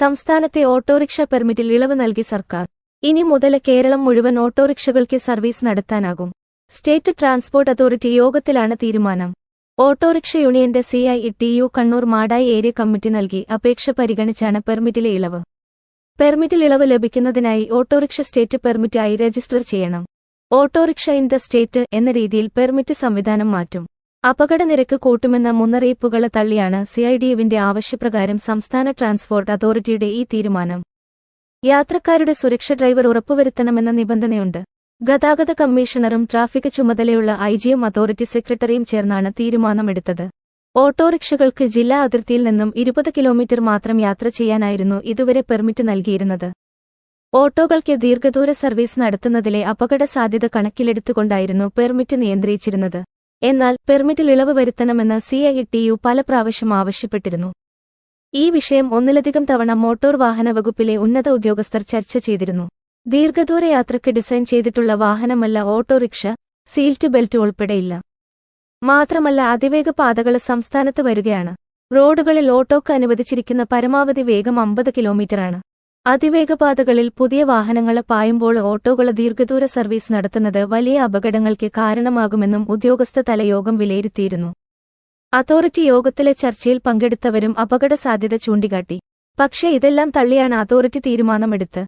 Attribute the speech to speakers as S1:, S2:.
S1: സംസ്ഥാനത്തെ ഓട്ടോറിക്ഷ പെർമിറ്റിൽ ഇളവ് നൽകി സർക്കാർ. ഇനി മുതൽ കേരളം മുഴുവൻ ഓട്ടോറിക്ഷകൾക്ക് സർവീസ് നടത്താനാകും. സ്റ്റേറ്റ് ട്രാൻസ്പോർട്ട് അതോറിറ്റി യോഗത്തിലാണ് തീരുമാനം. ഓട്ടോറിക്ഷ യൂണിയന്റെ C I T U Kannur Madayi area committee നൽകി അപേക്ഷ പരിഗണിച്ചാണ് പെർമിറ്റിലെ ഇളവ്. പെർമിറ്റിൽ ഇളവ് ലഭിക്കുന്നതിനായി ഓട്ടോറിക്ഷ സ്റ്റേറ്റ് പെർമിറ്റായി രജിസ്റ്റർ ചെയ്യണം. Auto rickshaw in the state എന്ന രീതിയിൽ പെർമിറ്റ് സംവിധാനം മാറ്റും. അപകടനിരക്ക് കൂട്ടുമെന്ന മുന്നറിയിപ്പുകളെ തള്ളിയാണ് സിഐഡിയുവിന്റെ ആവശ്യപ്രകാരം സംസ്ഥാന ട്രാൻസ്പോർട്ട് അതോറിറ്റിയുടെ ഈ തീരുമാനം. യാത്രക്കാരുടെ സുരക്ഷ ഡ്രൈവർ ഉറപ്പുവരുത്തണമെന്ന നിബന്ധനയുണ്ട്. ഗതാഗത കമ്മീഷണറും ട്രാഫിക് ചുമതലയുള്ള ഐജിയും അതോറിറ്റി സെക്രട്ടറിയും ചേർന്നാണ് തീരുമാനമെടുത്തത്. ഓട്ടോറിക്ഷകൾക്ക് ജില്ലാ അതിർത്തിയിൽ നിന്നും ഇരുപത് കിലോമീറ്റർ മാത്രം യാത്ര ചെയ്യാനായിരുന്നു ഇതുവരെ പെർമിറ്റ് നൽകിയിരുന്നത്. ഓട്ടോകൾക്ക് ദീർഘദൂര സർവീസ് നടത്തുന്നതിലെ അപകട സാധ്യത കണക്കിലെടുത്തുകൊണ്ടായിരുന്നു പെർമിറ്റ് നിയന്ത്രിച്ചിരുന്നത്. എന്നാൽ പെർമിറ്റിൽ ഇളവ് വരുത്തണമെന്ന് സി ഐ ടി യു പല പ്രാവശ്യം ആവശ്യപ്പെട്ടിരുന്നു. ഈ വിഷയം ഒന്നിലധികം തവണ മോട്ടോർ വാഹന വകുപ്പിലെ ഉന്നത ഉദ്യോഗസ്ഥർ ചർച്ച ചെയ്തിരുന്നു. ദീർഘദൂര യാത്രയ്ക്ക് ഡിസൈൻ ചെയ്തിട്ടുള്ള വാഹനമല്ല ഓട്ടോറിക്ഷ സീൽറ്റ് ബെൽറ്റ് ഉൾപ്പെടെയില്ല. മാത്രമല്ല അതിവേഗ പാതകൾ സംസ്ഥാനത്ത് വരികയാണ്. റോഡുകളിൽ ഓട്ടോക്ക് അനുവദിച്ചിരിക്കുന്ന പരമാവധി വേഗം അമ്പത് കിലോമീറ്ററാണ്. അതിവേഗപാതകളിൽ പുതിയ വാഹനങ്ങൾ പായുമ്പോൾ ഓട്ടോകൾ ദീർഘദൂര സർവീസ് നടത്തുന്നത് വലിയ അപകടങ്ങൾക്ക് കാരണമാകുമെന്നും ഉദ്യോഗസ്ഥ തലയോഗം വിലയിരുത്തിയിരുന്നു. അതോറിറ്റി യോഗത്തിലെ ചർച്ചയിൽ പങ്കെടുത്തവരും അപകട സാധ്യത ചൂണ്ടിക്കാട്ടി. പക്ഷേ ഇതെല്ലാം തള്ളിയാണ് അതോറിറ്റി തീരുമാനമെടുത്ത്.